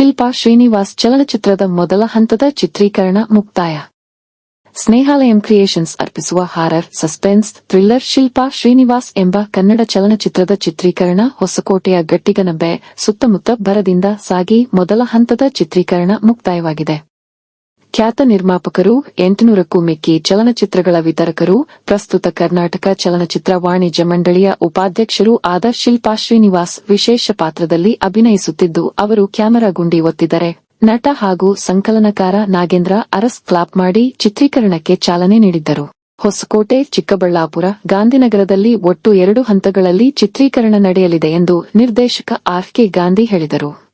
ಶಿಲ್ಪಾ ಶ್ರೀನಿವಾಸ್ ಚಲನಚಿತ್ರದ ಮೊದಲ ಹಂತದ ಚಿತ್ರೀಕರಣ ಮುಕ್ತಾಯ. ಸ್ನೇಹಾಲಯಂ ಕ್ರಿಯೇಷನ್ಸ್ ಅರ್ಪಿಸುವ horror, suspense, thriller Shilpa Srinivas ಎಂಬ ಕನ್ನಡ ಚಲನಚಿತ್ರದ ಚಿತ್ರೀಕರಣ ಹೊಸಕೋಟೆಯ ಗಟ್ಟಿಗನಬೆ ಸುತ್ತಮುತ್ತ ಭರದಿಂದ ಸಾಗಿ ಮೊದಲ ಹಂತದ ಚಿತ್ರೀಕರಣ ಮುಕ್ತಾಯವಾಗಿದೆ. ಖ್ಯಾತ ನಿರ್ಮಾಪಕರು, ಎಂಟುನೂರಕ್ಕೂ ಮಿಕ್ಕಿ ಚಲನಚಿತ್ರಗಳ ವಿತರಕರು, ಪ್ರಸ್ತುತ ಕರ್ನಾಟಕ ಚಲನಚಿತ್ರ ವಾಣಿಜ್ಯ ಮಂಡಳಿಯ ಉಪಾಧ್ಯಕ್ಷರು ಆದ ಶಿಲ್ಪಾ ಶ್ರೀನಿವಾಸ್ ವಿಶೇಷ ಪಾತ್ರದಲ್ಲಿ ಅಭಿನಯಿಸುತ್ತಿದ್ದು, ಅವರು ಕ್ಯಾಮೆರಾ ಗುಂಡಿ ಒತ್ತಿದರೆ. ನಟ ಹಾಗೂ ಸಂಕಲನಕಾರ ನಾಗೇಂದ್ರ ಅರಸ್ ಕ್ಲಾಪ್ ಮಾಡಿ ಚಿತ್ರೀಕರಣಕ್ಕೆ ಚಾಲನೆ ನೀಡಿದ್ದರು. ಹೊಸಕೋಟೆ, ಚಿಕ್ಕಬಳ್ಳಾಪುರ, ಗಾಂಧಿನಗರದಲ್ಲಿ ಒಟ್ಟು ಎರಡು ಹಂತಗಳಲ್ಲಿ ಚಿತ್ರೀಕರಣ ನಡೆಯಲಿದೆ ಎಂದು ನಿರ್ದೇಶಕ ಆರ್ ಕೆ ಗಾಂಧಿ ಹೇಳಿದರು.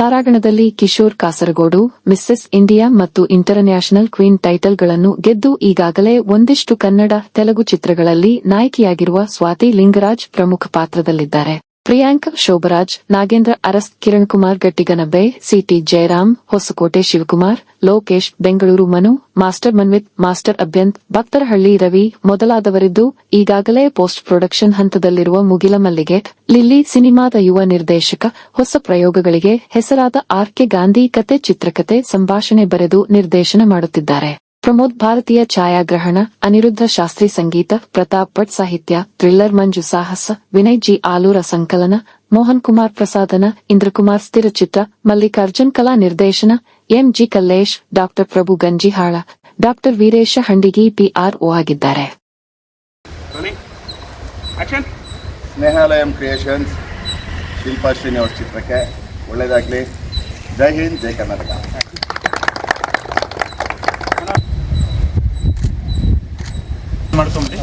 ತಾರಾಗಣದಲ್ಲಿ ಕಿಶೋರ್ ಕಾಸರಗೋಡು, ಮಿಸ್ಸೆಸ್ ಇಂಡಿಯಾ ಮತ್ತು ಇಂಟರ್ನ್ಯಾಷನಲ್ ಕ್ವೀನ್ ಟೈಟಲ್ಗಳನ್ನು ಗೆದ್ದು ಈಗಾಗಲೇ ಒಂದಿಷ್ಟು ಕನ್ನಡ, ತೆಲುಗು ಚಿತ್ರಗಳಲ್ಲಿ ನಾಯಕಿಯಾಗಿರುವ ಸ್ವಾತಿ ಲಿಂಗರಾಜ್ ಪ್ರಮುಖ ಪಾತ್ರದಲ್ಲಿದ್ದಾರೆ. Priyank, Shobharaj, Nagendra, Aras Kiran Kumar Gattiganabe, CT Jayaram, Hosakote Shivakumar, Lokesh, Bengaluru Manu, master Manvith, master Abhyanth, Bhaktarahalli Ravi ಮೊದಲಾದವರಿದ್ದು ಈಗಾಗಲೇ ಪೋಸ್ಟ್ ಪ್ರೊಡಕ್ಷನ್ ಹಂತದಲ್ಲಿರುವ ಮುಗಿಲ ಮಲ್ಲಿಗೆ, ಲಿಲ್ಲಿ ಸಿನಿಮಾದ ಯುವ ನಿರ್ದೇಶಕ, ಹೊಸ ಪ್ರಯೋಗಗಳಿಗೆ ಹೆಸರಾದ ಆರ್ ಕೆ ಗಾಂಧಿ ಕತೆ ಚಿತ್ರಕತೆ ಸಂಭಾಷಣೆ ಬರೆದು ನಿರ್ದೇಶನ ಮಾಡುತ್ತಿದ್ದಾರೆ. ಪ್ರಮೋದ್ ಭಾರತೀಯ ಛಾಯಾಗ್ರಹಣ ಅನಿರುದ್ಧ ಶಾಸ್ತ್ರಿ ಸಂಗೀತ ಪ್ರತಾಪ್ ಭಟ್ ಸಾಹಿತ್ಯ ಥ್ರಿಲ್ಲರ್ ಮಂಜು ಸಾಹಸ ವಿನಯ್ ಜಿ ಆಲೂರ ಸಂಕಲನ ಮೋಹನ್ ಕುಮಾರ್ ಪ್ರಸಾದನ ಇಂದ್ರಕುಮಾರ್ ಸ್ಥಿರಚಿತ್ರ ಮಲ್ಲಿಕಾರ್ಜುನ್ ಕಲಾ ನಿರ್ದೇಶನ M G Kallesh doctor Prabhu Ganjihal doctor Veeresha Handigi PRO ಆಗಿದ್ದಾರೆ. Rolling. ಸ್ನೇಹಾಲಯಂ ಕ್ರಿಯೇಷನ್ಸ್ ಶಿಲ್ಪಾ ಶ್ರೀನಿವಾಸ್ ಚಿತ್ರಕ್ಕೆ ಒಳ್ಳೆಯದಾಗಲಿ. ಜೈ ಹಿಂದ್ ಜೈ ಕರ್ನಾಟಕ. ಮಾಡ್ಕೊಂಬಿಡಿ.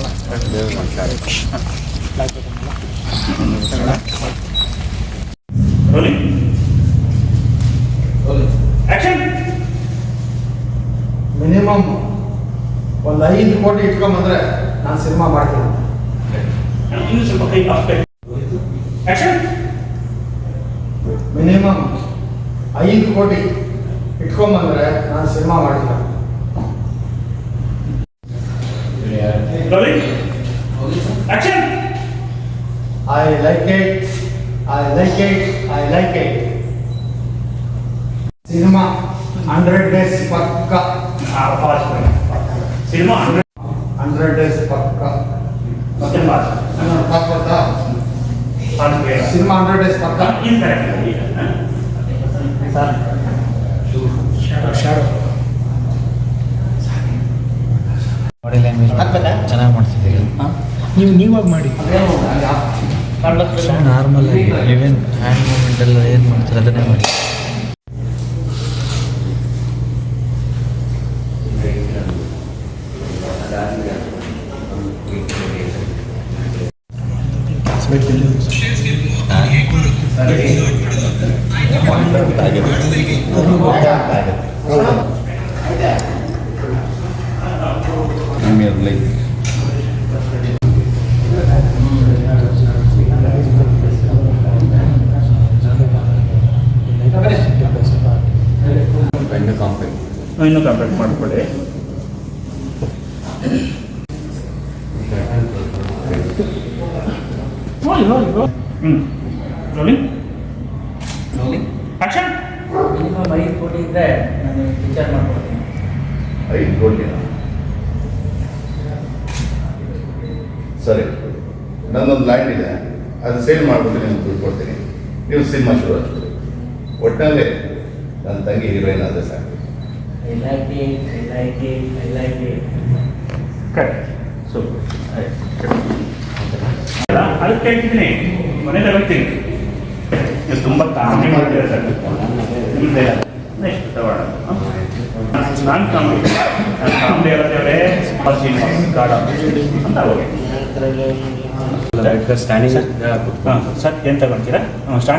ಮಿನಿಮಮ್ ಒಂದು ಐದು ಕೋಟಿ ಇಟ್ಕೊಂಬಂದ್ರೆ ನಾನು ಸಿನಿಮಾ ಮಾಡ್ತೀನಿ. ಇನ್ನು ಸ್ವಲ್ಪ ಕೈ ಹಾಕ್ಬೇಕು. ಆಕ್ಷನ್ ಮಿನಿಮಮ್ ಐದು ಕೋಟಿ ಇಟ್ಕೊಂಬಂದ್ರೆ ನಾನು ಸಿನಿಮಾ ಮಾಡ್ತೀನಿ. Rolling action I like it I like it I like it cinema hundred days ಪಕ್ಕ ಸಿನಿಮಾ ಹಂಡ್ರೆಡ್ ಡೇಸ್ ಪಕ್ಕ ಮತ್ತೆ ಫಾಸ್ಟ್ ಪಕ್ಕದ ಫಾಸ್ಟ್ ಬೇಗ ಸಿನಿಮಾ ಹಂಡ್ರೆಡ್ ಡೇಸ್ ಪಕ್ಕ ಇನ್ ಕರೆಕ್ಟ್ ಈಗ ಬಾಡಿ ಲ್ಯಾಂಗ್ವೇಜ್ ಚೆನ್ನಾಗಿ ಮಾಡ್ತಿದ್ದೀರಿ. ನೀವು ನೀವಾಗ ಮಾಡಿ. ನಾರ್ಮಲ್ ಆಗಿ ಹ್ಯಾಂಡ್ ಮೂಮೆಂಟ್ ಎಲ್ಲ ಏನು ಮಾಡ್ತಾರೆ ಅದನ್ನೇ ಮಾಡಿ. ಪ್ರೀಮಿಯರ್ ಲೈಕ್ ಬೆಂಡ ಕಾಂಪೆ ಇನ್ನೂ ಕಂಪ್ಲೀಟ್ ಮಾಡ್ಕೊಳ್ಳಿ ನೋಡಿ ನೋಡಿ ಹ್ಞೂ ರೋಲಿಂಗ್ ಆಕ್ಷನ್ ಮಿನಿಮಮ್ ಐದು ಕೋಟಿ ಇದ್ದರೆ ನಾನು ವಿಚಾರ ಮಾಡ್ಕೊಡ್ತೀನಿ ಐದು ಕೋಟಿನ ಸರಿ. ನನ್ನೊಂದು ಲ್ಯಾಂಡ್ ಇದೆ. ಅದು ಸೇಲ್ ಮಾಡ್ಬಿಟ್ಟು ನಿಮ್ಗೆ ದುಡ್ಡು ಕೊಡ್ತೀನಿ. ನೀವು ಸಿನಿಮಾ ಶುರು ಹಚ್ಬಿಡಿ ಒಟ್ಟಿನಲ್ಲಿ ನನ್ನ ತಂಗಿ ಹೀರೋಯಿನ್ ಆದರೆ ಸಾಕು. ಅದಕ್ಕೆ ಕೇಳ್ತಿದ್ದೀನಿ ಮನೆ ತಗೊಳ್ತೀನಿ ನೀವು ತುಂಬ ಕಾಮಿಡಿ ಮಾಡ್ತೀರ ಸರ್? ನಿಮ್ಮದೇ ನೆಕ್ಸ್ಟ್ ತಗೊಳ್ಳೋಣ ನಾನು ಕಾಮಿಡಿ ನಾನು ಕಾಮಿಡಿ ಹೇಳಿದ್ರೆ ಸಿನಿಮಾ ಗಾಢ. ಅಂತ ಹೋಗಿ. ಸರ್ ಏನು ತಗೊಂತೀರಾ?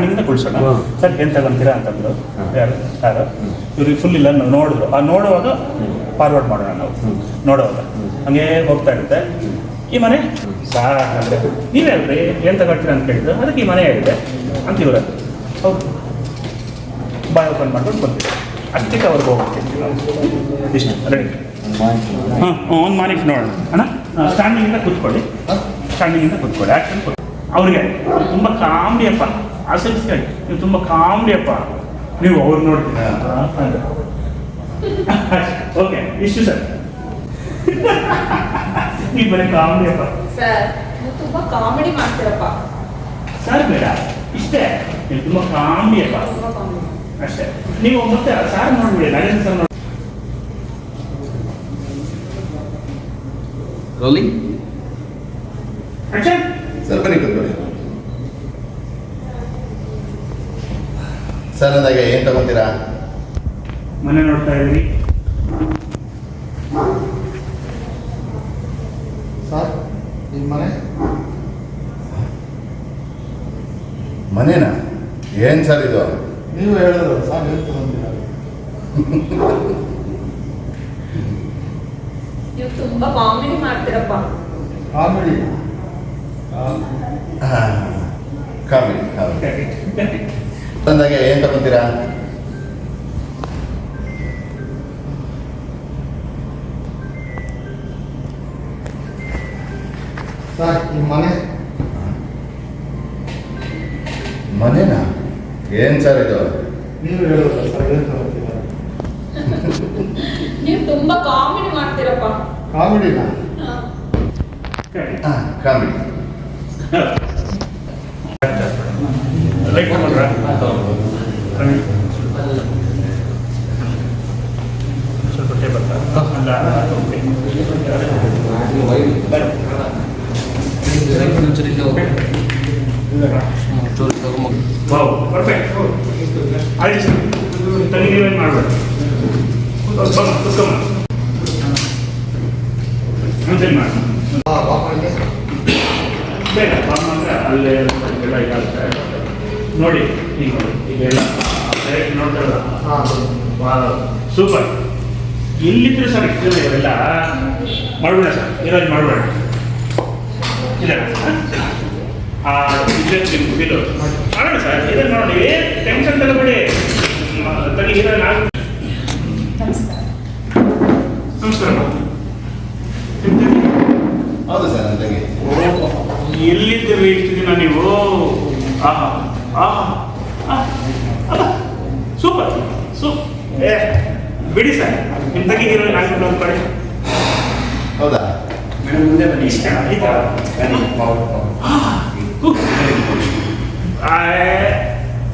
ಇಂದ ಕುಳಿಸೋಣ ಸರ್ ಏನು ತಗೊಂತೀರಾ ಅಂತಂದ್ರು ಯಾರು? ಯಾರು? ಇವ್ರಿಗೆ ಫುಲ್ ಇಲ್ಲ ನಾವು ನೋಡಿದ್ರು. ಆ ನೋಡುವಾಗ ಫಾರ್ವರ್ಡ್ ಮಾಡೋಣ ನಾವು. ನೋಡುವಾಗ. ಹಂಗೆ ಹೋಗ್ತಾ ಇರುತ್ತೆ. ಈ ಮನೆ? ಸಾಕಂದ್ರೆ ನೀವು ಹೇಳ್ರಿ ಏನು ತಗೊಳ್ತೀರಾ ಅಂತ ಕೇಳಿದ್ರು ಅದಕ್ಕೆ ಈ ಮನೆ ಹೇಳಿದೆ ಅಂತ ಇವ್ರ. ಹೌದು. ಬಾಯ್ ಓಪನ್ ಮಾಡ್ಕೊಂಡು ಬಂದಿದೆ ಅಷ್ಟಕ್ಕೆ ಅವ್ರಿಗೆ ಹೋಗ್ತೀವಿ ನಾವು ಇಷ್ಟು. ರೆಡಿ ಹಾಂ ಒಂದು ಮಾರಿಕ್ ನೋಡೋಣ. ಅಣ್ಣ ಸ್ಟ್ಯಾಂಡಿಂಗಿಂದ ಕೂತ್ಕೊಳ್ಳಿ. ಸ್ಟ್ಯಾಂಡಿಂಗಿಂದ ಕೂತ್ಕೊಳ್ಳಿ. ಆ್ಯಕ್ಷನ್ ಅವ್ರಿಗೆ ತುಂಬ ಕಾಮಿಡಿಯಪ್ಪ ಆಸಕ್ತಿ ನೀವು ತುಂಬ ಕಾಮಿಡಿಯಪ್ಪ ನೀವು ಅವ್ರು ನೋಡ್ತೀರ ಓಕೆ ಇಷ್ಟು ಸರ್ ನೀವು ಬರೀ ಕಾಮಿಡಿ ಅಪ್ಪ. ಸರ್ ನೀವು ತುಂಬಾ ಕಾಮಿಡಿ ಮಾಡ್ತೀರಪ್ಪ. ಸರ್ ಬೇಡ. ಇಷ್ಟೇ. ನೀವು ತುಂಬ ಕಾಮಿಡಿ ಅಪ್ಪ. ತುಂಬಾ ಕಾಮಿಡಿ ಅಷ್ಟೇ. ನೀವು ಮತ್ತೆ ಸಾರ್ ನೋಡ್ಬಿಡಿ. ನರೇಂದ್ರ ಸರ್ ರೋಲಿಂಗ್ ಸರ್ ಬನ್ನಿ ಕೂತ್ಕೊಳ್ಳಿ. ಸರ್ ಅಂದಾಗ ಏನು ತಗೊಂತೀರಾ? ಮನೆ ನೋಡ್ತಾ ಇದ್ರಿ ಸರ್ ನಿಮ್ಮ ಮನೆ? ಮನೇನಾ? ಏನು ಸರ್ ಇದು? ನೀವು ಹೇಳಿದ್ರು ಸರ್ ಏನು ತಗೊಂತೀರ? ನೀವು ತುಂಬಾ ಕಾಮಿಡಿ ಮಾಡ್ತೀರಪ್ಪ. ಕಾಮಿಡಿ ಕಾಮಿಡಿ ಕಾಮಿಡಿ ಅಂದಾಗ ಏನು ತಗೊಂತೀರಾ ಸರ್ ನಿಮ್ಮ ಮನೆ? ಮನೆನಾ? ಏನು ಸರ್ ಇದು? ನೀವು ಹೇಳೋದು ಸರ್ ಏನು ತಗೊಂತೀರ ನೀವು ತುಂಬಾ ಕಾಮಿಡಿ ಮಾಡ್ತೀರಪ್ಪ. ಕಾಮಿಡಿನಾ? ಹಾ. ಹಾಂ ಕಾಮಿಡಿ ಲೈಟ್ ತಗೊಂಡ್ರಾ ಸ್ವಲ್ಪ ಟೇಬಲ್ ಅಲ್ಲ ಓಕೆ ಒಂಚೂರು ಇಲ್ಲೇ ಹೋಗು. ಹ್ಮ್, ಚೂರು ತಗೊಂಬ ವಾವ್ ಪರ್ಫೆಕ್ಟ್ ಆಯ್ತು ಸರ್ ತನಿಖೆ ಏನು ಮಾಡಬೇಡ ಕುತ್ಕೊಂಬ ಒಂದ್ಸರಿ ಮಾಡಿ ಹಾಂ ಬಾಪಣ್ಣ ಬೇಡ ಬಾಂಬ್ ಅಂದ್ರೆ ಅಲ್ಲೇ ಎಲ್ಲ ಇದಾಗುತ್ತೆ ನೋಡಿ ಈಗ ನೋಡಿ ಈಗೆಲ್ಲ ಡೈರೆಕ್ಟ್ ನೋಡ್ತಾರಲ್ಲ ಸೂಪರ್ ಎಲ್ಲಿದ್ರು ಸರ್ ಇಷ್ಟು ಮಾಡ್ಬೇಡ ಮಾಡಬೇಡ ಸರ್. ಇರೋದು ಮಾಡಬೇಡ ಇಲ್ಲ. ಆ ಮಾಡೋಣ ಸರ್. ಇದನ್ನು ನೋಡಿ ಟೆನ್ಷನ್ ತಗೋಬೇಡಿ. ಮ- ತಗಿ ಹೀರೋಯಿನ್ ಆಗ ನಮಸ್ಕಾರ. ಹೌದು ಸರ್ ಎಲ್ಲಿದ್ದೀರಿ ಇಷ್ಟು ದಿನ ನೀವು? ಆಹಾ. ಸೂಪರ್ ಸೂಪ್ ಏ ಬಿಡಿ ಸರ್. ನಿಮ್ಮ ತಗಿ ಹೀರೋಯಿನ್ ಆಗ್ಬಿಟ್ಟು ಒಂದು ಕಡೆ ಹೌದಾ ಮೇಡಮ್ ಮುಂದೆ ಬನ್ನಿ ಇಷ್ಟ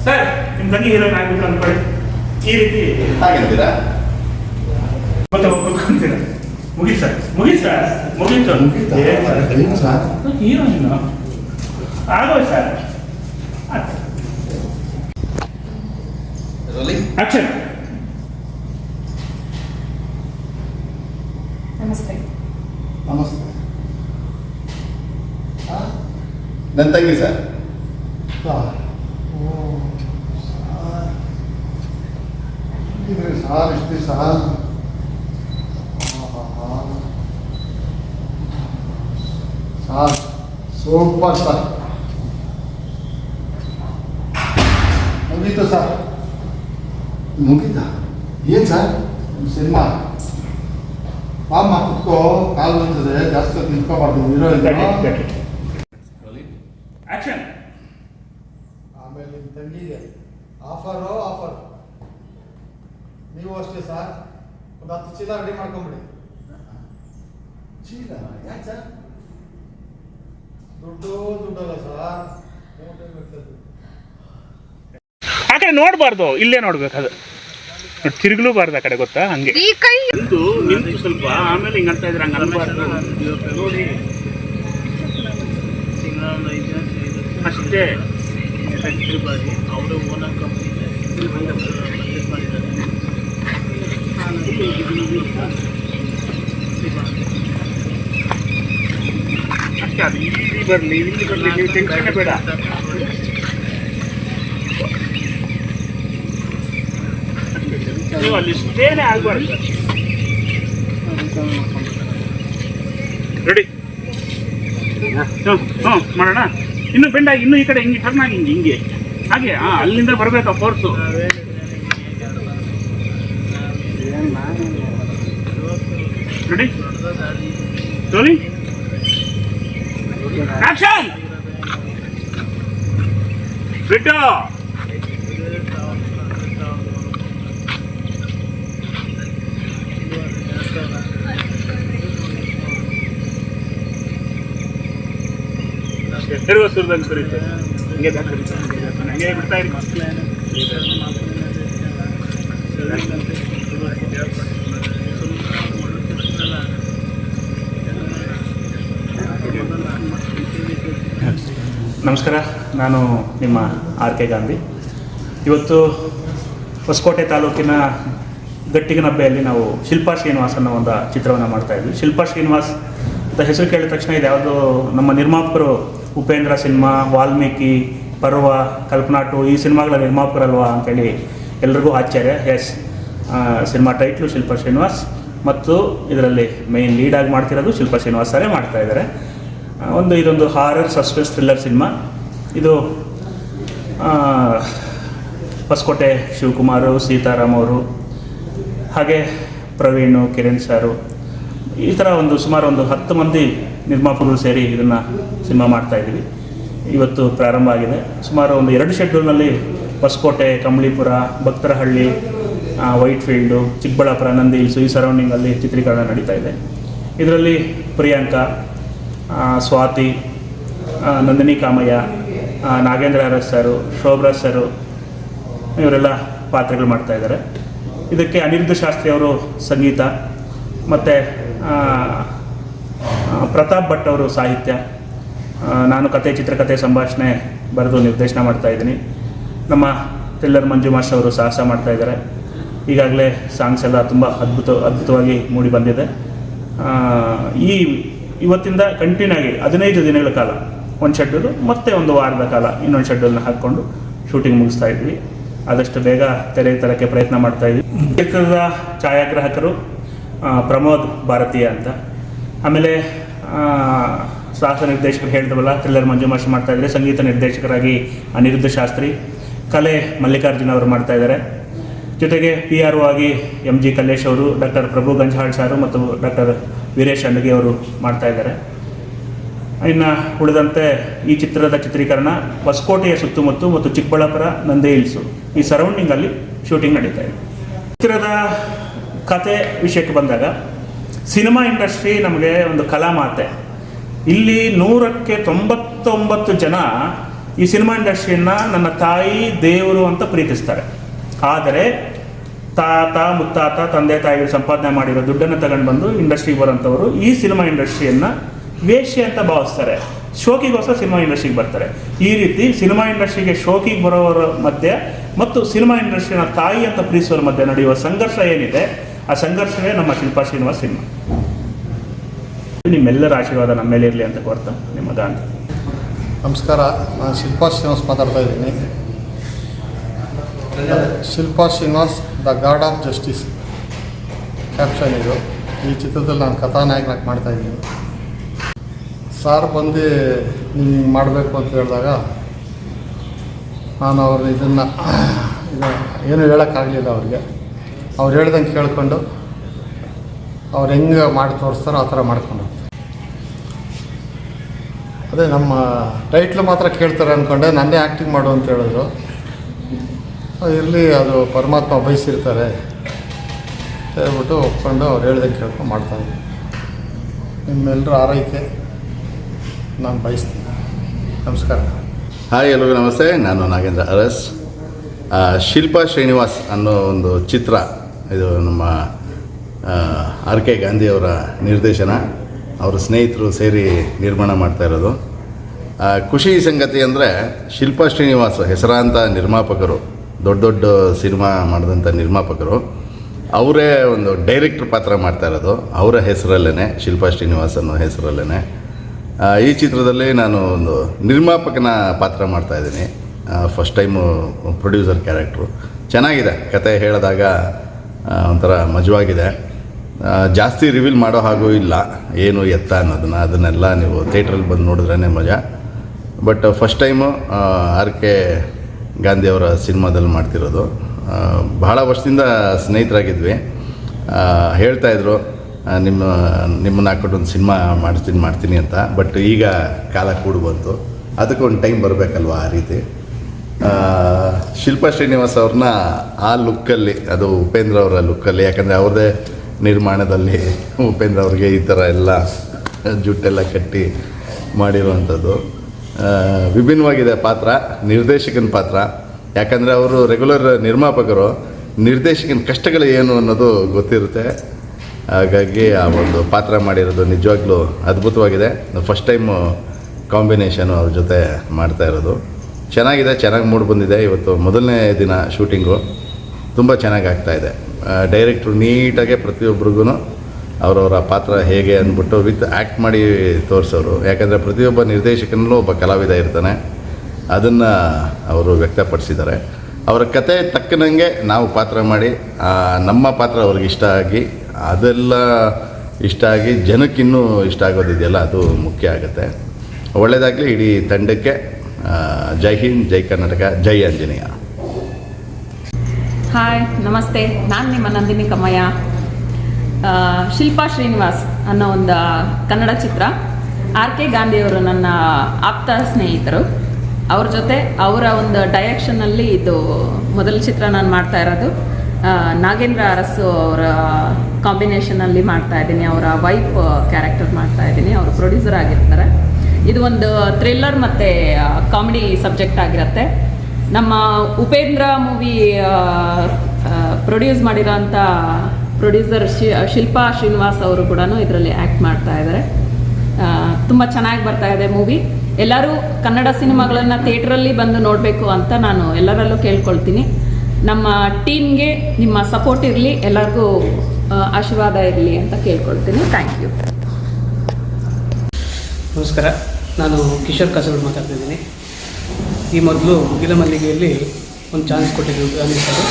ಸರ್. ನಿಮ್ಮ ತಂಗಿ ಹೀರೋಯಿನ್ ಆಗ್ಬಿಟ್ಟು ಒಂದು ಕಡೆ ಈ ರೀತಿ ಹಾಗಂತೀರಾ ಮತ್ತೆ ಒಪ್ಕೊಂತೀರ ಮುಗಿ ಸರ್ ಮುಗಿ ಸರ್ ಮುಗೀತು ಹೀರೋಯಿನ್ ಆಗೋ ಸರ್. ರೋಲಿಂಗ್ ಆಕ್ಷನ್ ನಮಸ್ತೆ ನಮಸ್ತೆ ಹಾಂ ನನ್ನ ತಂಗಿ ಸರ್ ಸಾರ್ ಓ ಸಾರ್ ಇದ್ರಿ ಸಾರ್ ಇಷ್ಟು ಮುಗೀತಾ? ಏನು ಸರ್? ಸಿನಿಮಾ? ಬಾಮ್ಮ ಕುತ್ಕೋ ಕಾಲು ಬಂದಿದೆ ಜಾಸ್ತಿ ಹೊತ್ತು ನಿಂತ್ಕೋಬಾರ್ದು. ಇರೋ ಆಕ್ಷನ್ ಆಮೇಲೆ ನಿಮ್ಮ ತಂಗಿಗೆ. ಆಫರು ಆಫರ್ ನೀವು ಅಷ್ಟೇ ಸರ್. ಒಂದು ಹತ್ತು ಚೀಲ ರೆಡಿ ಮಾಡ್ಕೊಂಬಿಡಿ. ಚೀಲ? ಯಾಕೆ ಸರ್? ದುಡ್ಡು ದುಡ್ಡಲ್ಲ ಸರ್. ಆ ಕಡೆ ನೋಡಬಾರ್ದು ಇಲ್ಲೇ ನೋಡ್ಬೇಕು ಅದು ತಿರುಗಲೂಬಾರ್ದು ಆ ಕಡೆ ಗೊತ್ತಾ? ಹಂಗೆ. ನಿಂತು ನಿಂತು ಸ್ವಲ್ಪ ಆಮೇಲೆ ಹಿಂಗೆ ಅಂತ ಇದ್ರೆ ಹಂಗೆ ಅನ್ಬಾರ್ದು ನೋಡಿ ಅಷ್ಟೇ. ಅವರು ಓನರ್ ಅಷ್ಟೇ ಅದು ಇಲ್ಲಿ ಬರಲಿ ಇಲ್ಲಿ ಬರಲಿ ನೀವು ಟೆನ್ಷನ್ ಬೇಡ. ನೀವು ಅಲ್ಲಿ ಸ್ಟೇನೇ ಆಗಬಾರ್ದು. ರೆಡಿ ಹ್ಞೂ ಹ್ಞೂ ಮಾಡೋಣ? ಇನ್ನು ಬೆಂಡಾಗಿ ಇನ್ನೂ ಈ ಕಡೆ ಹಿಂಗೆ ಟರ್ನ್ ಆಗಿ ಹಿಂಗೆ ಹಿಂಗೆ. ಹಾಗೆ, ಹಾಂ, ಅಲ್ಲಿಂದ ಬರಬೇಕು ಫೋರ್ಸು ರೆಡಿ ರೋಲಿಂಗ್ ಆಕ್ಷನ್ ಬಿಟ್ಟು ಕರಿವ ಸುರದಲ್ಲಿ ಸುರಿತು ಹಿಂಗೆ ಹಂಗೆ ಬಿಡ್ತಾ ಇರಿ. ನಮಸ್ಕಾರ. ನಾನು ನಿಮ್ಮ ಆರ್ ಕೆ ಗಾಂಧಿ. ಇವತ್ತು ಹೊಸಕೋಟೆ ತಾಲೂಕಿನ ಗಟ್ಟಿಗನಬ್ಬೆಯಲ್ಲಿ ನಾವು ಶಿಲ್ಪಾ ಶ್ರೀನಿವಾಸ್ ಅನ್ನೋ ಒಂದು ಚಿತ್ರವನ್ನು ಮಾಡ್ತಾ ಇದ್ವಿ. ಶಿಲ್ಪಾ ಶ್ರೀನಿವಾಸ್ ಅಂತ ಹೆಸರು ಕೇಳಿದ ತಕ್ಷಣ ಇದು ಯಾವುದೋ ನಮ್ಮ ನಿರ್ಮಾಪಕರು ಉಪೇಂದ್ರ ಸಿನಿಮಾ, ವಾಲ್ಮೀಕಿ, ಪರ್ವ, ಕಲ್ಪನಾಟು ಈ ಸಿನಿಮಾಗಳ ನಿರ್ಮಾಪಕರಲ್ವಾ ಅಂತೇಳಿ ಎಲ್ರಿಗೂ ಆಶ್ಚರ್ಯ. Yes cinema title Shilpa Srinivas ಮತ್ತು ಇದರಲ್ಲಿ ಮೇನ್ ಲೀಡಾಗಿ ಮಾಡ್ತಿರೋದು ಶಿಲ್ಪಾ ಶ್ರೀನಿವಾಸ್ ಸರೇ ಮಾಡ್ತಾ ಇದ್ದಾರೆ. ಒಂದು ಇದೊಂದು ಹಾರರ್ ಸಸ್ಪೆನ್ಸ್ ಥ್ರಿಲ್ಲರ್ ಸಿನಿಮಾ. ಇದು ಹೊಸಕೋಟೆ ಶಿವಕುಮಾರು, ಸೀತಾರಾಮ್ ಅವರು, ಹಾಗೆ ಪ್ರವೀಣು, ಕಿರಣ್ ಸಾರು ಈ ಥರ ಒಂದು ಸುಮಾರು ಒಂದು ಹತ್ತು ಮಂದಿ ನಿರ್ಮಾಪಕರು ಸೇರಿ ಇದನ್ನು ಸಿನಿಮಾ ಇದ್ದೀವಿ. ಇವತ್ತು ಪ್ರಾರಂಭ ಆಗಿದೆ. ಸುಮಾರು ಒಂದು ಎರಡು ಶೆಡ್ಯೂಲ್ನಲ್ಲಿ Hosakote, Kambalipura, Bhaktarahalli Whitefield Chikkaballapura Nandi hills ಈ ಸರೌಂಡಿಂಗಲ್ಲಿ ಚಿತ್ರೀಕರಣ ನಡೀತಾ ಇದೆ. ಇದರಲ್ಲಿ ಪ್ರಿಯಾಂಕಾ ಸ್ವಾತಿ ನಂದಿನಿ ಕಾಮಯ್ಯ ನಾಗೇಂದ್ರ ಅರಸ್ ಸರು ಶೋಭರಾಜ್ ಸರು ಇವರೆಲ್ಲ ಪಾತ್ರಗಳು ಮಾಡ್ತಾ ಇದ್ದಾರೆ. ಇದಕ್ಕೆ ಅನಿರುದ್ಧ ಶಾಸ್ತ್ರಿ ಅವರು ಸಂಗೀತ, ಮತ್ತು ಪ್ರತಾಪ್ ಭಟ್ ಅವರು ಸಾಹಿತ್ಯ. ನಾನು ಕತೆ ಚಿತ್ರಕಥೆ ಸಂಭಾಷಣೆ ಬರೆದು ನಿರ್ದೇಶನ ಮಾಡ್ತಾ ಇದ್ದೀನಿ. ನಮ್ಮ ಥ್ರಿಲ್ಲರ್ ಮಂಜು ಮಾಸ್ಟರ್ ಅವರು ಸಾಹಸ ಮಾಡ್ತಾ ಇದ್ದಾರೆ. ಈಗಾಗಲೇ ಸಾಂಗ್ಸ್ ಎಲ್ಲ ತುಂಬ ಅದ್ಭುತ, ಅದ್ಭುತವಾಗಿ ಮೂಡಿ ಬಂದಿದೆ. ಈ ಇವತ್ತಿಂದ ಕಂಟಿನ್ಯೂ ಆಗಿ ಹದಿನೈದು ದಿನಗಳ ಕಾಲ, ಒಂದು ಶೆಡ್ಯೂಲು ಮತ್ತೆ ಒಂದು ವಾರದ ಕಾಲ ಇನ್ನೊಂದು ಶೆಡ್ಯೂಲ್ನ ಹಾಕ್ಕೊಂಡು ಶೂಟಿಂಗ್ ಮುಗಿಸ್ತಾ ಇದ್ವಿ. ಆದಷ್ಟು ಬೇಗ ತೆರೆ ತರಕ್ಕೆ ಪ್ರಯತ್ನ ಮಾಡ್ತಾ ಇದ್ವಿ. ಚಿತ್ರದ ಛಾಯಾಗ್ರಾಹಕರು ಪ್ರಮೋದ್ ಭಾರತೀಯ ಅಂತ. ಆಮೇಲೆ ಸಾಹಸ ನಿರ್ದೇಶಕರು ಹೇಳಿದವಲ್ಲ ಥ್ರಿಲ್ಲರ್ ಮಂಜು ಮಾಡ್ತಾ ಇದ್ದಾರೆ, ಸಂಗೀತ ನಿರ್ದೇಶಕರಾಗಿ ಅನಿರುದ್ಧ ಶಾಸ್ತ್ರಿ, ಕಲೆ ಮಲ್ಲಿಕಾರ್ಜುನ ಅವರು ಮಾಡ್ತಾ ಇದ್ದಾರೆ. ಜೊತೆಗೆ ಪಿ ಆರ್ ಆಗಿ ಎಂ ಜಿ ಕಲ್ಲೇಶ್ ಅವರು, ಡಾಕ್ಟರ್ ಪ್ರಭು ಗಂಜಾಳ್ ಸಾರು ಮತ್ತು ಡಾಕ್ಟರ್ ವೀರೇಶ್ ಅಂಡಗಿ ಅವರು ಮಾಡ್ತಾ ಇದ್ದಾರೆ. ಇನ್ನು ಉಳಿದಂತೆ ಈ ಚಿತ್ರದ ಚಿತ್ರೀಕರಣ ಹೊಸಕೋಟೆಯ ಸುತ್ತಮುತ್ತ ಮತ್ತು ಚಿಕ್ಕಬಳ್ಳಾಪುರ ನಂದಿ ಹಿಲ್ಸು. ಈ ಸರೌಂಡಿಂಗಲ್ಲಿ ಶೂಟಿಂಗ್ ನಡೀತಾ ಇದೆ. ಚಿತ್ರದ ಕತೆ ವಿಷಯಕ್ಕೆ ಬಂದಾಗ ಸಿನಿಮಾ ಇಂಡಸ್ಟ್ರಿ ನಮಗೆ ಒಂದು ಕಲಾ ಮಾತೆ. ಇಲ್ಲಿ ನೂರಕ್ಕೆ ತೊಂಬತ್ತೊಂಬತ್ತು ಜನ ಈ ಸಿನಿಮಾ ಇಂಡಸ್ಟ್ರಿಯನ್ನ ನನ್ನ ತಾಯಿ, ದೇವರು ಅಂತ ಪ್ರೀತಿಸ್ತಾರೆ. ಆದರೆ ತಾತ, ಮುತ್ತಾತ, ತಂದೆ, ತಾಯಿಗಳು ಸಂಪಾದನೆ ಮಾಡಿರೋ ದುಡ್ಡನ್ನು ತಗೊಂಡು ಬಂದು ಇಂಡಸ್ಟ್ರಿಗೆ ಬರೋಂಥವ್ರು ಈ ಸಿನಿಮಾ ಇಂಡಸ್ಟ್ರಿಯನ್ನು ವೇಷ್ಯ ಅಂತ ಭಾವಿಸ್ತಾರೆ. ಶೋಕಿಗೋಸ್ಕರ ಸಿನಿಮಾ ಇಂಡಸ್ಟ್ರಿಗೆ ಬರ್ತಾರೆ. ಈ ರೀತಿ ಸಿನಿಮಾ ಇಂಡಸ್ಟ್ರಿಗೆ ಶೋಕಿಗೆ ಬರೋವರ ಮಧ್ಯೆ ಮತ್ತು ಸಿನಿಮಾ ಇಂಡಸ್ಟ್ರಿನ ತಾಯಿ ಅಂತ ಪ್ರೀತಿಸೋರ ಮಧ್ಯೆ ನಡೆಯುವ ಸಂಘರ್ಷ ಏನಿದೆ ಆ ಸಂಘರ್ಷವೇ ನಮ್ಮ ಶಿಲ್ಪಾ ಶ್ರೀನಿವಾಸ್ ಸಿನಿಮಾ. ನಿಮ್ಮೆಲ್ಲರ ಆಶೀರ್ವಾದ ನಮ್ಮ ಮೇಲೆ ಇರಲಿ ಅಂತ ಕೋರ್ತ ನಿಮ್ಮ ಗಾಂಧಿ ನಮಸ್ಕಾರ, ನಾನು ಶಿಲ್ಪಾ ಶ್ರೀನಿವಾಸ್ ಮಾತಾಡ್ತಾ ಇದ್ದೀನಿ. Shilpa Srinivas, the guard of justice caption ಇದು. ಈ ಚಿತ್ರದಲ್ಲಿ ನಾನು ಕಥಾನಾಯಕನಾಗಿ ಮಾಡ್ತಾ ಇದ್ದೀನಿ. ಸಾರ್ ಬಂದು ನೀವು ಹಿಂಗೆ ಮಾಡಬೇಕು ಅಂತ ಹೇಳಿದಾಗ ನಾನು ಅವ್ರ ಇದನ್ನು, ಇದು ಏನು ಹೇಳೋಕ್ಕಾಗಲಿಲ್ಲ ಅವ್ರಿಗೆ. ಅವ್ರು ಹೇಳ್ದಂಗೆ ಕೇಳ್ಕೊಂಡು ಅವ್ರು ಹೆಂಗೆ ಮಾಡಿ ತೋರಿಸ್ತಾರೋ ಆ ಥರ ಮಾಡ್ಕೊಂಡು. ಅದೇ ನಮ್ಮ ಟೈಟ್ಲು ಮಾತ್ರ ಕೇಳ್ತಾರೆ ಅಂದ್ಕೊಂಡೆ ನನ್ನೇ ಆ್ಯಕ್ಟಿಂಗ್ ಮಾಡು ಅಂತ ಹೇಳಿದ್ರು. ಇರಲಿ, ಅದು ಪರಮಾತ್ಮ ಬಯಸಿರ್ತಾರೆ. ಹೇಳ್ಬಿಟ್ಟು ಒಪ್ಕೊಂಡು ಅವ್ರು ಹೇಳ್ದಂಗೆ ಕೇಳ್ಕೊಂಡು ಮಾಡ್ತಾಯಿದ್ದೀನಿ ನಿಮ್ಮೆಲ್ಲರೂ ಆರೈಕೆ, ನಾನು ಬಯಸ್ತೀನಿ. ನಮಸ್ಕಾರ. ಹಾಯ್ ಎಲ್ಲರಿಗೂ ನಮಸ್ತೆ. ನಾನು ನಾಗೇಂದ್ರ ಅರಸ್. ಶಿಲ್ಪಾ ಶ್ರೀನಿವಾಸ್ ಅನ್ನೋ ಒಂದು ಚಿತ್ರ ಇದು ನಮ್ಮ ಆರ್ ಕೆ ಗಾಂಧಿಯವರ ನಿರ್ದೇಶನ. ಅವರ ಸ್ನೇಹಿತರು ಸೇರಿ ನಿರ್ಮಾಣ ಮಾಡ್ತಾ ಇರೋದು. ಖುಷಿ ಸಂಗತಿ ಅಂದರೆ ಶಿಲ್ಪಾ ಶ್ರೀನಿವಾಸ್ ಹೆಸರಾಂತ ನಿರ್ಮಾಪಕರು, ದೊಡ್ಡ ದೊಡ್ಡ ಸಿನಿಮಾ ಮಾಡಿದಂಥ ನಿರ್ಮಾಪಕರು, ಅವರೇ ಒಂದು ಡೈರೆಕ್ಟ್ರ್ ಪಾತ್ರ ಮಾಡ್ತಾ ಇರೋದು. ಅವರ ಹೆಸರಲ್ಲೇ ಶಿಲ್ಪಾ ಶ್ರೀನಿವಾಸ್ ಅನ್ನೋ ಹೆಸರಲ್ಲೇ ಈ ಚಿತ್ರದಲ್ಲಿ ನಾನು ಒಂದು ನಿರ್ಮಾಪಕನ ಪಾತ್ರ ಮಾಡ್ತಾ ಇದ್ದೀನಿ. ಫಸ್ಟ್ ಟೈಮು ಪ್ರೊಡ್ಯೂಸರ್ ಕ್ಯಾರೆಕ್ಟ್ರು ಚೆನ್ನಾಗಿದೆ. ಕತೆ ಹೇಳಿದಾಗ ಒಂಥರ ಮಜವಾಗಿದೆ. ಜಾಸ್ತಿ ರಿವೀಲ್ ಮಾಡೋ ಹಾಗೂ ಇಲ್ಲ. ಏನು ಎತ್ತ ಅನ್ನೋದನ್ನು, ಅದನ್ನೆಲ್ಲ ನೀವು ಥಿಯೇಟ್ರಲ್ಲಿ ಬಂದು ನೋಡಿದ್ರೇ ಮಜಾ. But first time R K ಗಾಂಧಿಯವರ ಸಿನಿಮಾದಲ್ಲಿ ಮಾಡ್ತಿರೋದು. ಬಹಳ ವರ್ಷದಿಂದ ಸ್ನೇಹಿತರಾಗಿದ್ವಿ. ಹೇಳ್ತಾಯಿದ್ರು ನಿಮ್ಮ, ನಿಮ್ಮನ್ನ ಹಾಕ್ಕೊಂಡು ಒಂದು ಸಿನಿಮಾ ಮಾಡ್ತೀನಿ ಮಾಡ್ತೀನಿ ಅಂತ. ಬಟ್ ಈಗ ಕಾಲ ಕೂಡು ಬಂತು. ಅದಕ್ಕೊಂದು ಟೈಮ್ ಬರಬೇಕಲ್ವ ಆ ರೀತಿ? ಶಿಲ್ಪಾ ಶ್ರೀನಿವಾಸ್ ಅವ್ರನ್ನ ಆ ಲುಕ್ಕಲ್ಲಿ ಅದು ಉಪೇಂದ್ರ ಅವರ ಲುಕ್ಕಲ್ಲಿ ಯಾಕಂದರೆ ಅವ್ರದ್ದೇ ನಿರ್ಮಾಣದಲ್ಲಿ ಉಪೇಂದ್ರ ಅವ್ರಿಗೆ ಈ ಥರ ಎಲ್ಲ ಜುಟ್ಟೆಲ್ಲ ಕಟ್ಟಿ ಮಾಡಿರುವಂಥದ್ದು. ವಿಭಿನ್ನವಾಗಿದೆ ಪಾತ್ರ, ನಿರ್ದೇಶಕನ ಪಾತ್ರ. ಯಾಕಂದರೆ ಅವರು ರೆಗ್ಯುಲರ್ ನಿರ್ಮಾಪಕರು, ನಿರ್ದೇಶಕನ ಕಷ್ಟಗಳು ಏನು ಅನ್ನೋದು ಗೊತ್ತಿರುತ್ತೆ. ಹಾಗಾಗಿ ಆ ಒಂದು ಪಾತ್ರ ಮಾಡಿರೋದು ನಿಜವಾಗ್ಲೂ ಅದ್ಭುತವಾಗಿದೆ. ಫಸ್ಟ್ ಟೈಮು ಕಾಂಬಿನೇಷನು ಅವ್ರ ಜೊತೆ ಮಾಡ್ತಾ ಇರೋದು. ಚೆನ್ನಾಗಿದೆ, ಚೆನ್ನಾಗಿ ಮೂಡ್ ಬಂದಿದೆ. ಇವತ್ತು ಮೊದಲನೇ ದಿನ ಶೂಟಿಂಗು. ತುಂಬ ಚೆನ್ನಾಗಿ ಆಗ್ತಾಯಿದೆ ಡೈರೆಕ್ಟ್ರು ನೀಟಾಗೆ ಪ್ರತಿಯೊಬ್ಬರಿಗೂ ಅವರವರ ಪಾತ್ರ ಹೇಗೆ ಅಂದ್ಬಿಟ್ಟು ವಿತ್ ಆ್ಯಕ್ಟ್ ಮಾಡಿ ತೋರಿಸೋರು. ಯಾಕಂದರೆ ಪ್ರತಿಯೊಬ್ಬ ನಿರ್ದೇಶಕನಲ್ಲೂ ಒಬ್ಬ ಕಲಾವಿದ ಇರ್ತಾನೆ. ಅದನ್ನು ಅವರು ವ್ಯಕ್ತಪಡಿಸಿದ್ದಾರೆ. ಅವರ ಕತೆ ತಕ್ಕನಂಗೆ ನಾವು ಪಾತ್ರ ಮಾಡಿ ನಮ್ಮ ಪಾತ್ರ ಅವ್ರಿಗೆ ಇಷ್ಟ ಆಗಿ, ಅದೆಲ್ಲ ಇಷ್ಟ ಆಗಿ ಜನಕ್ಕಿನ್ನೂ ಇಷ್ಟ ಆಗೋದಿದೆಯಲ್ಲ, ಅದು ಮುಖ್ಯ ಆಗುತ್ತೆ. ಒಳ್ಳೆಯದಾಗಲಿ ಇಡೀ ತಂಡಕ್ಕೆ ಜೈ ಹಿಂದ್, ಜೈ ಕರ್ನಾಟಕ, ಜೈ ಆಂಜನೇಯ. ಹಾಯ್, ನಮಸ್ತೆ. ನಾನು ನಿಮ್ಮ ನಂದಿನಿ ಕಮ್ಮಯ್ಯ. ಶಿಲ್ಪಾ ಶ್ರೀನಿವಾಸ್ ಅನ್ನೋ ಒಂದು ಕನ್ನಡ ಚಿತ್ರ. ಆರ್ ಕೆ ಗಾಂಧಿಯವರು ನನ್ನ ಆಪ್ತ ಸ್ನೇಹಿತರು. ಅವ್ರ ಜೊತೆ ಅವರ ಒಂದು ಡೈರೆಕ್ಷನಲ್ಲಿ ಇದು ಮೊದಲ ಚಿತ್ರ ನಾನು ಮಾಡ್ತಾ ಇರೋದು. ನಾಗೇಂದ್ರ ಅರಸು ಅವರ ಕಾಂಬಿನೇಷನಲ್ಲಿ ಮಾಡ್ತಾ ಇದ್ದೀನಿ. ಅವರ ವೈಫ್ ಕ್ಯಾರೆಕ್ಟರ್ ಮಾಡ್ತಾ ಇದ್ದೀನಿ. ಅವರು ಪ್ರೊಡ್ಯೂಸರ್ ಆಗಿರ್ತಾರೆ. ಇದು ಒಂದು ಥ್ರಿಲ್ಲರ್ ಮತ್ತು ಕಾಮಿಡಿ ಸಬ್ಜೆಕ್ಟ್ ಆಗಿರುತ್ತೆ. ನಮ್ಮ ಉಪೇಂದ್ರ ಮೂವಿ ಪ್ರೊಡ್ಯೂಸ್ ಮಾಡಿರೋಂಥ ಪ್ರೊಡ್ಯೂಸರ್ ಶಿ ಶಿಲ್ಪಾ ಶ್ರೀನಿವಾಸ್ ಅವರು ಕೂಡ ಇದರಲ್ಲಿ ಆ್ಯಕ್ಟ್ ಮಾಡ್ತಾ ಇದ್ದಾರೆ ತುಂಬ ಚೆನ್ನಾಗಿ ಬರ್ತಾ ಇದೆ ಮೂವಿ. ಎಲ್ಲರೂ ಕನ್ನಡ ಸಿನಿಮಾಗಳನ್ನು ಥಿಯೇಟ್ರಲ್ಲಿ ಬಂದು ನೋಡಬೇಕು ಅಂತ ನಾನು ಎಲ್ಲರಲ್ಲೂ ಕೇಳ್ಕೊಳ್ತೀನಿ. ನಮ್ಮ ಟೀಮ್ಗೆ ನಿಮ್ಮ ಸಪೋರ್ಟ್ ಇರಲಿ, ಎಲ್ಲರಿಗೂ ಆಶೀರ್ವಾದ ಇರಲಿ ಅಂತ ಕೇಳ್ಕೊಳ್ತೀನಿ. Thank you. ನಮಸ್ಕಾರ. ನಾನು ಕಿಶೋರ್ ಕಾಸರಗೋಡು ಮಾತಾಡ್ತಿದ್ದೀನಿ ಈ ಮೊದಲು ಗಿಲಮಲ್ಲಿಗೆಯಲ್ಲಿ ಒಂದು ಚಾನ್ಸ್ ಕೊಟ್ಟಿದ್ದರು ಗಾಂಧಿ ಸರ್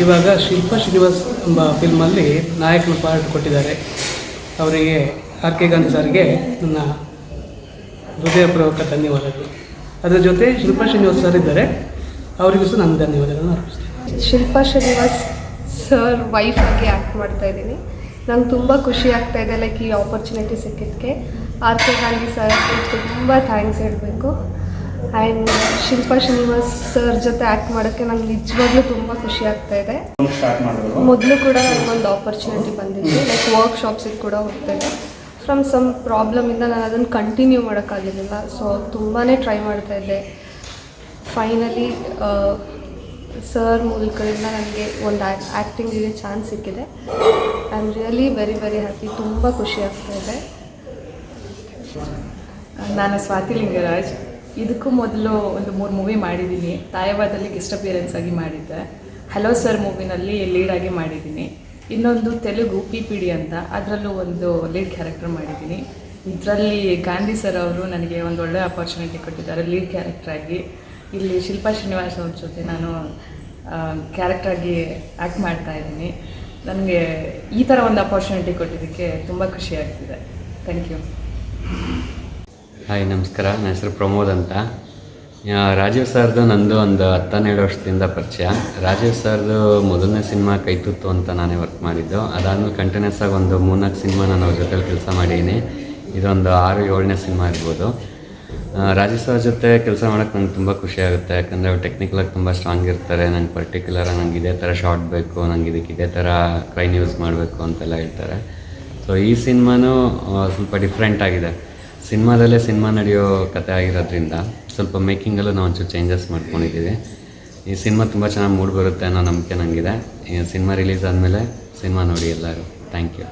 ಇವಾಗ ಶಿಲ್ಪ ಶ್ರೀನಿವಾಸ್ ಎಂಬ ಫಿಲ್ಮಲ್ಲಿ ನಾಯಕನ ಪಾರ್ಟ್ ಕೊಟ್ಟಿದ್ದಾರೆ. ಅವರಿಗೆ ಆರ್ ಕೆ ಗಾಂಧಿ ಸರ್ಗೆ ನನ್ನ ಹೃದಯಪೂರ್ವಕ ಧನ್ಯವಾದಗಳು. ಅದರ ಜೊತೆ ಶಿಲ್ಪಾ ಶ್ರೀನಿವಾಸ್ ಸರ್ ಇದ್ದಾರೆ. ಅವರಿಗೂ ಸಹ ನನ್ನ ಧನ್ಯವಾದಗಳನ್ನು ಅರ್ಪಿಸ್ತೀನಿ. ಶಿಲ್ಪಾ ಶ್ರೀನಿವಾಸ್ ಸರ್ ವೈಫ್ ಆಗಿ ಆ್ಯಕ್ಟ್ ಮಾಡ್ತಾ ಇದ್ದೀನಿ. ನಂಗೆ ತುಂಬ ಖುಷಿ ಆಗ್ತಾ ಇದೆ ಲೈಕ್ ಈ ಆಪರ್ಚುನಿಟಿ ಸಿಕ್ಕಿದ್ದಕ್ಕೆ ಆರ್ ಕೆ ಗಾಂಧಿ ಸರ್ಗೆ ತುಂಬ ಥ್ಯಾಂಕ್ಸ್ ಹೇಳಬೇಕು. ಆ್ಯಂಡ್ ಶಿಲ್ಪಾ ಶ್ರೀನಿವಾಸ್ ಸರ್ ಜೊತೆ ಆ್ಯಕ್ಟ್ ಮಾಡೋಕ್ಕೆ ನಂಗೆ ನಿಜವಾಗ್ಲೂ ತುಂಬ ಖುಷಿ ಆಗ್ತಾ ಇದೆ. ಮೊದಲು ಕೂಡ ನನಗೊಂದು ಆಪರ್ಚುನಿಟಿ ಬಂದಿತ್ತು ಲೈಕ್ ವರ್ಕ್ಶಾಪ್ಸಿಗೆ ಕೂಡ ಹೋಗ್ತಾಯಿದ್ದೆ ಫ್ರಮ್ ಸಮ್ ಪ್ರಾಬ್ಲಮಿಂದ ನಾನು ಅದನ್ನು ಕಂಟಿನ್ಯೂ ಮಾಡೋಕ್ಕಾಗಿರಲಿಲ್ಲ ಸೊ ತುಂಬಾ ಟ್ರೈ ಮಾಡ್ತಾ ಇದ್ದೆ. ಫೈನಲಿ ಸರ್ ಮೂಲಕದಿಂದ ನನಗೆ ಒಂದು ಆ್ಯಕ್ಟಿಂಗಿಗೆ ಚಾನ್ಸ್ ಸಿಕ್ಕಿದೆ. I am really very very happy ತುಂಬ ಖುಷಿ ಆಗ್ತಾ ಇದೆ. ನಾನು ಸ್ವಾತಿ ಲಿಂಗರಾಜ್. ಇದಕ್ಕೂ ಮೊದಲು ಒಂದು ಮೂರು ಮೂವಿ ಮಾಡಿದ್ದೀನಿ. ತಾಯವಾದಲ್ಲಿ ಗೆಸ್ಟ್ ಅಪಿಯರೆನ್ಸ್ ಆಗಿ ಮಾಡಿದ್ದೆ. ಹಲೋ ಸರ್ ಮೂವಿನಲ್ಲಿ ಲೀಡಾಗಿ ಮಾಡಿದ್ದೀನಿ. ಇನ್ನೊಂದು ತೆಲುಗು ಪಿ ಪಿ ಡಿ ಅಂತ. ಅದರಲ್ಲೂ ಒಂದು ಲೀಡ್ ಕ್ಯಾರೆಕ್ಟರ್ ಮಾಡಿದ್ದೀನಿ. ಇದರಲ್ಲಿ ಗಾಂಧಿ ಸರ್ ಅವರು ನನಗೆ ಒಂದು ಒಳ್ಳೆಯ ಅಪರ್ಚುನಿಟಿ ಕೊಟ್ಟಿದ್ದಾರೆ ಲೀಡ್ ಕ್ಯಾರೆಕ್ಟ್ರಾಗಿ ಇಲ್ಲಿ ಶಿಲ್ಪಾ ಶ್ರೀನಿವಾಸ್ ಅವ್ರ ಜೊತೆ ನಾನು ಕ್ಯಾರೆಕ್ಟ್ರಾಗಿ ಆ್ಯಕ್ಟ್ ಮಾಡ್ತಾ ಇದ್ದೀನಿ. ನನಗೆ ಈ ಥರ ಒಂದು ಅಪರ್ಚುನಿಟಿ ಕೊಟ್ಟಿದ್ದಕ್ಕೆ ತುಂಬ ಖುಷಿ ಆಗ್ತಿದೆ. ಥ್ಯಾಂಕ್ ಯು ಹಾಯ್ ನಮಸ್ಕಾರ. ನನ್ನ ಹೆಸರು ಪ್ರಮೋದ್ ಅಂತ. ರಾಜೀವ್ ಸರ್ದು ನಂದು ಒಂದು ಹತ್ತನ್ನೆರಡು ವರ್ಷದಿಂದ ಪರಿಚಯ. ರಾಜೀವ್ ಸರ್ದು ಮೊದಲನೇ ಸಿನಿಮಾ ಕೈತುತ್ತು ಅಂತ ನಾನೇ ವರ್ಕ್ ಮಾಡಿದ್ದು. ಅದಾದಮೇಲೆ ಕಂಟಿನ್ಯೂಸ್ ಆಗಿ ಒಂದು ಮೂರ್ನಾಲ್ಕು ಸಿನಿಮಾ ನಾನು ಅವ್ರ ಜೊತೆಲಿ ಕೆಲಸ ಮಾಡಿದ್ದೀನಿ. ಇದೊಂದು ಆರು ಏಳನೇ ಸಿನಿಮಾ ಇರ್ಬೋದು ಆ, ರಾಜೀವ್ ಜೊತೆ ಕೆಲಸ ಮಾಡೋಕ್ಕೆ ನಂಗೆ ತುಂಬ ಖುಷಿ ಆಗುತ್ತೆ. ಯಾಕಂದರೆ ಅವ್ರು ಟೆಕ್ನಿಕಲಾಗಿ ತುಂಬ ಸ್ಟ್ರಾಂಗ್ ಇರ್ತಾರೆ. ನಂಗೆ ಪರ್ಟಿಕ್ಯುಲರಾಗಿ ನಂಗೆ ಇದೇ ಥರ ಶಾರ್ಟ್ ಬೇಕು ನಂಗೆ ಇದಕ್ಕೆ ಇದೇ ಥರ ಕ್ರೈನ್ ಯೂಸ್ ಮಾಡಬೇಕು ಅಂತೆಲ್ಲ ಹೇಳ್ತಾರೆ. ಸೊ ಈ ಸಿನಿಮಾನೂ ಸ್ವಲ್ಪ ಡಿಫ್ರೆಂಟ್ ಆಗಿದೆ. ಸಿನಿಮಾದಲ್ಲೇ ಸಿನಿಮಾ ನಡೆಯೋ ಕತೆ ಆಗಿರೋದ್ರಿಂದ ಸ್ವಲ್ಪ ಮೇಕಿಂಗಲ್ಲೂ ನಾವು ಒಂಚೂರು ಚೇಂಜಸ್ ಮಾಡ್ಕೊಂಡಿದ್ದೀವಿ ಈ ಸಿನಿಮಾ ತುಂಬ ಚೆನ್ನಾಗಿ ಮೂಡ್ ಬರುತ್ತೆ ಅನ್ನೋ ನಂಬಿಕೆ ನನಗಿದೆ ಸಿನಿಮಾ ರಿಲೀಸ್ ಆದಮೇಲೆ ಸಿನಿಮಾ ನೋಡಿ ಎಲ್ಲರೂ. Thank you